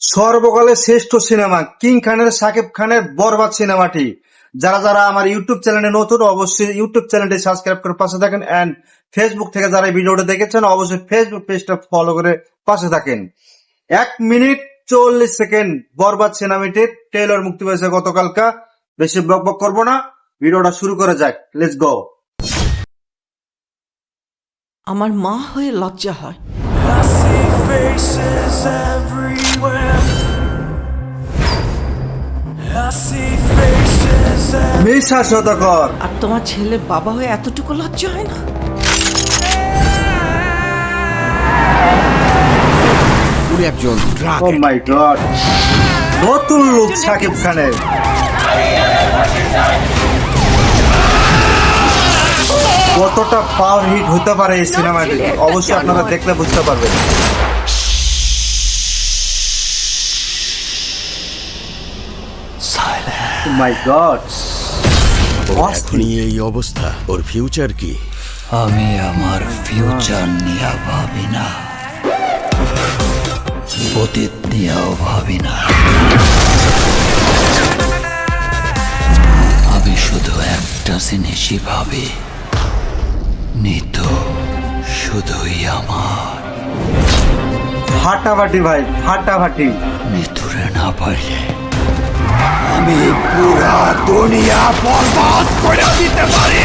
সর্বকালের শ্রেষ্ঠ cinema king খানের সাকিব খানের বরবাদ সিনেমাটি। যারা যারা আমার ইউটিউব চ্যানেলে নতুন অবশ্যই ইউটিউব চ্যানেলটি সাবস্ক্রাইব করে পাশে থাকেন অ্যান্ড ফেসবুক থেকে যারা এই ভিডিওটা দেখেছেন অবশ্যই ফেসবুক পেজটা ফলো করে পাশে থাকেন। এক মিনিট চল্লিশ সেকেন্ড বরবাদ সিনেমাটির ট্রেলার মুক্তি পেয়েছে গতকালকা। বেশি বক বক করব না। ভিডিওটা শুরু করা যাক। লেটস গো আমার মা হয়ে লজ্জা হয়। শতকর আর তোমার ছেলে বাবা হয়ে এতটুকু লজ্জা হয় না? উনি একজন ও মাই গড নতুন লুক সাকিব খানের। কতটা পাওয়ার হিট হতে পারে এই সিনেমাটি অবশ্যই আপনারা দেখলে বুঝতে পারবেন। মাই গড এখনই এই অবস্থা। ওর ফিউচার কি? আমি আমার ফিউচার নিয়ে ভাবি না। অতীত নিয়েও ভাবি না। আমি শুধু একটা জিনিসই ভাবি। নিত শুধুই আমার। ফাটাফাটি ভাই ফাটাফাটি নিতুরে না পারলে আমি পুরা দুনিয়া বরবাদ করে দিতে পারি।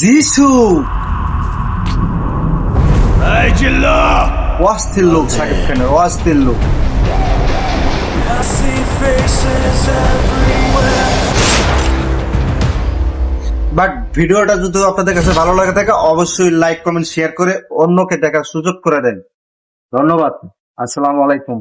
যিশু! অস্থির লোক সাকিব খানের অস্থির লোক। I see faces everywhere. But ভিডিওটা যদি আপনাদের কাছে ভালো লাগে থাকে, অবশ্যই লাইক কমেন্ট শেয়ার করে অন্যকে দেখার সুযোগ করে দেন। ধন্যবাদ। আসসালামু আলাইকুম।